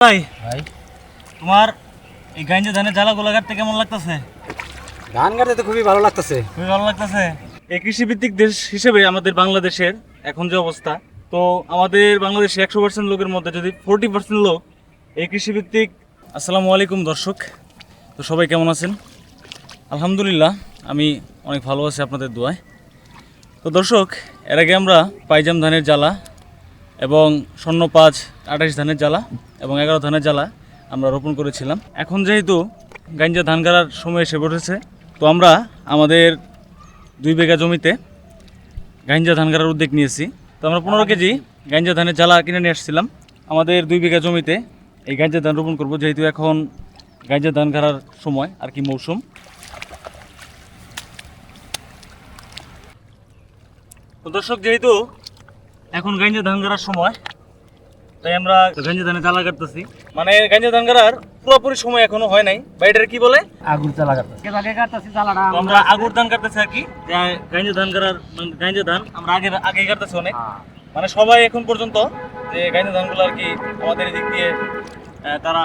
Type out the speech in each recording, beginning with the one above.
ভাই ভাই। তোমার এই গাঞ্জা ধানের জ্বালাগুলো কাটতে কেমন লাগতেছে? ধান কাটতে তো খুবই ভালো লাগতেছে। খুবই ভালো লাগতেছে। এই কৃষিভিত্তিক দেশ হিসেবে আমাদের বাংলাদেশের এখন যে অবস্থা তো আমাদের বাংলাদেশে একশো পার্সেন্ট লোকের মধ্যে যদি ফোরটি পার্সেন্ট লোক এই কৃষিভিত্তিক আসসালামু আলাইকুম দর্শক। তো সবাই কেমন আছেন? আলহামদুলিল্লাহ আমি অনেক ভালো আছি আপনাদের দোয়ায়। তো দর্শক এর আগে আমরা পাইজাম ধানের জ্বালা এবং স্বর্ণ পাঁচ আঠাশ ধানের জ্বালা এবং এগারো ধানের জ্বালা আমরা রোপণ করেছিলাম। এখন যেহেতু গাঞ্জা ধান গাড়ার সময় এসে পড়েছে তো আমরা আমাদের দুই বিঘা জমিতে গাঞ্জা ধান গাড়ার উদ্যোগ নিয়েছি। তো আমরা পনেরো কেজি গাঞ্জা ধানের জ্বালা কিনে নিয়ে আসছিলাম। আমাদের দুই বিঘা জমিতে এই গাঞ্জা ধান রোপণ করব, যেহেতু এখন গাঞ্জা ধান গাড়ার সময় আর কি মৌসুম। দর্শক, যেহেতু এখন গাঞ্জা ধান গাড়ার সময়। তাই আমরা গাঞ্জা ধানে জ্বালা কাটতেছি। মানে গাঞ্জা ধান গাড়ার পুরোপুরি সময় এখনও হয় নাই। বাইরের কি বলে? আগুন চালা কাটতেছে। আগে কাটতেছি জ্বালাটা আমরা আগুর ধান কাটতেছি আর কি। গাঞ্জা ধান গাড়ার মানে গাঞ্জা ধান আমরা আগে আগে কাটতেছি অনেক। মানে সবাই এখন পর্যন্ত যে গাঞ্জা ধানগুলো আর কি আমাদের এদিক দিয়ে আহ, তারা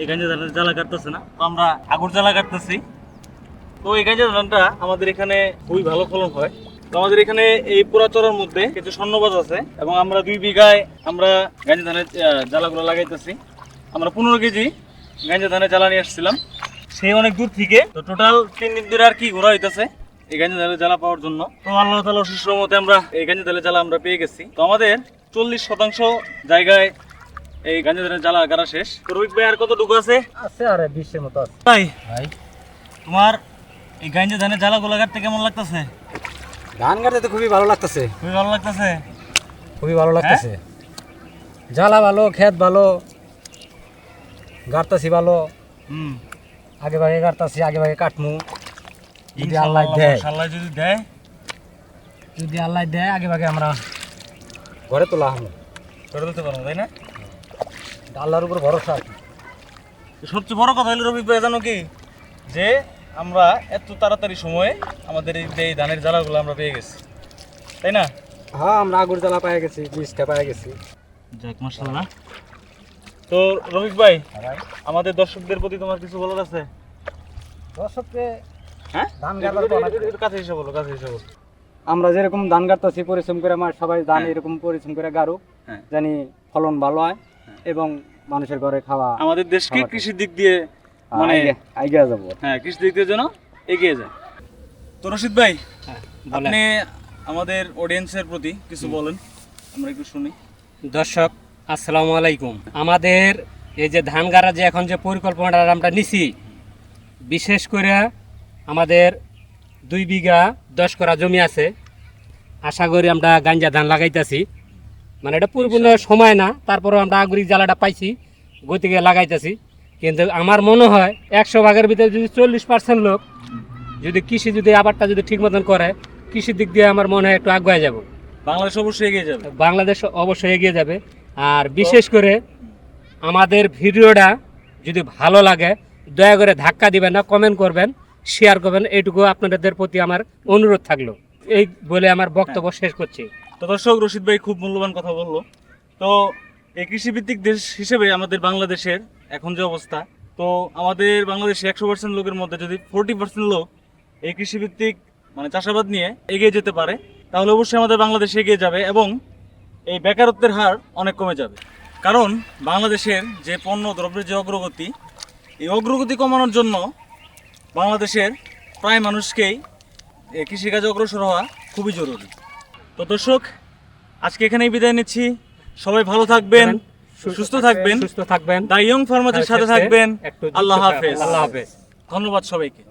এই গাঞ্জা ধানের জ্বালা কাটতেছে না। তো আমরা আগুর জ্বালা কাটতেছি। তো এই গাঞ্জা ধানটা আমাদের এখানে খুবই ভালো ফলন হয়। আমাদের এখানে এই পুরাচরের মধ্যে কিছু স্বর্ণবাজ আছে এবং আমরা দুই বিঘায় আমরা গাঞ্জা ধানের জ্বালাগুলো লাগাইতেছি। আমরা পনেরো কেজি গাঞ্জা ধানের জ্বালা নিয়ে আসছিলাম। সেই অনেক দূর থেকে। তো টোটাল তিন দিন ধরে আর কি ঘোরা হইতেছে এই গাঞ্জা ধানের জ্বালা পাওয়ার জন্য। তো আল্লাহ তালা অশিষ্ট মতে আমরা এই গাঞ্জা ধানের জ্বালা আমরা পেয়ে গেছি। তো আমাদের চল্লিশ শতাংশ জায়গায় এই গাঞ্জা ধানের জ্বালা গাড়া শেষ। তো রোহিত ভাই আর কতটুকু আছে? আছে আর বিশের মতো আছে। ভাই ভাই। তোমার এই গাঞ্জা ধানের জ্বালাগুলো কাটতে কেমন লাগতেছে? ধান কাটতে তো খুবই ভালো লাগতেছে। খুবই ভালো লাগতেছে? খুবই ভালো লাগতেছে। জ্বালা ভালো ক্ষেত ভালো গাড়তাছি ভালো। হুম। আগে ভাগে গাড়তাছি আগে ভাগে কাটমু। যদি আল্লাহ দেয়। মাশাআল্লাহ যদি দেয়। যদি আল্লাহ দেয় আগে ভাগে আমরা ঘরে তোলা হব। করে দিতে পারব তাই না? আল্লাহর উপর ভরসা। তো সবচেয়ে বড় কথা হলো রবি ভাই জানো কি? যে আমরা এত তাড়াতাড়ি সময়ে আমাদের এই ধানের জ্বালাগুলো আমরা পেয়ে গেছি। তাই না? হ্যাঁ আমরা আগুর জ্বালা পাই গেছি বীজটা পাই গেছি। যাক মাশাআল্লাহ। তো রফিক ভাই ভাই। আমাদের দর্শকদের প্রতি তোমার কিছু বলার আছে? দর্শককে হ্যাঁ? ধান কাছে বলো কাছে বলো। আমরা যেরকম ধান গাড়তেছি পরিশ্রম করে আমার সবাই ধান এরকম পরিশ্রম করে গাড়ুক হ্যাঁ। জানি ফলন ভালো হয় এবং মানুষের ঘরে খাওয়া আমাদের দেশকে। কৃষির দিক দিয়ে মানে আইগা যাব। হ্যাঁ কৃষি দিক দিয়ে যেন এগিয়ে যায়। তো রশিদ ভাই আপনি আমাদের অডিয়েন্সের প্রতি কিছু বলেন আমরা একটু শুনি। দর্শক আসসালামু আলাইকুম। আমাদের এই যে ধান গাড়া যে এখন যে পরিকল্পনাটা আমরা নিছি বিশেষ করে আমাদের দুই বিঘা দশ করা জমি আছে। আশা করি আমরা গাঞ্জা ধান লাগাইতেছি। মানে এটা পরিপূর্ণ সময় না তারপরেও আমরা আগুরি জ্বালাটা পাইছি গতিকে লাগাইতেছি। কিন্তু আমার মনে হয় একশো ভাগের ভিতরে যদি চল্লিশ পার্সেন্ট লোক যদি কৃষি যদি আবারটা যদি ঠিক মতন করে কৃষির দিক দিয়ে আমার মনে হয় একটু আগুয়ে যাব। বাংলাদেশ অবশ্যই এগিয়ে যাবে। বাংলাদেশ অবশ্যই এগিয়ে যাবে। আর বিশেষ করে আমাদের ভিডিওটা যদি ভালো লাগে দয়া করে ধাক্কা দিবেন না কমেন্ট করবেন শেয়ার করবেন এইটুকু আপনাদের প্রতি আমার অনুরোধ থাকল। এই বলে আমার বক্তব্য শেষ করছি। তো দর্শক রশিদ ভাই খুব মূল্যবান কথা বলল। তো এই কৃষিভিত্তিক দেশ হিসেবে আমাদের বাংলাদেশের এখন যে অবস্থা, তো আমাদের বাংলাদেশে একশো পার্সেন্ট লোকের মধ্যে যদি ফোরটি পার্সেন্ট লোক এই কৃষিভিত্তিক মানে চাষাবাদ নিয়ে এগিয়ে যেতে পারে, তাহলে অবশ্যই আমাদের বাংলাদেশ এগিয়ে যাবে এবং এই বেকারত্বের হার অনেক কমে যাবে। কারণ বাংলাদেশের যে পণ্য দ্রব্যের যে অগ্রগতি, এই অগ্রগতি কমানোর জন্য বাংলাদেশের প্রায় মানুষকেই কৃষিকাজে অগ্রসর হওয়া খুবই জরুরি। তো দর্শক, আজকে এখানেই বিদায় নিচ্ছি। সবাই ভালো থাকবেন। সুস্থ থাকবেন সুস্থ থাকবেন। দা ইয়ং ফার্মাসির সাথে থাকবেন। আল্লাহ হাফেজ। আল্লাহ হাফেজ। ধন্যবাদ সবাইকে।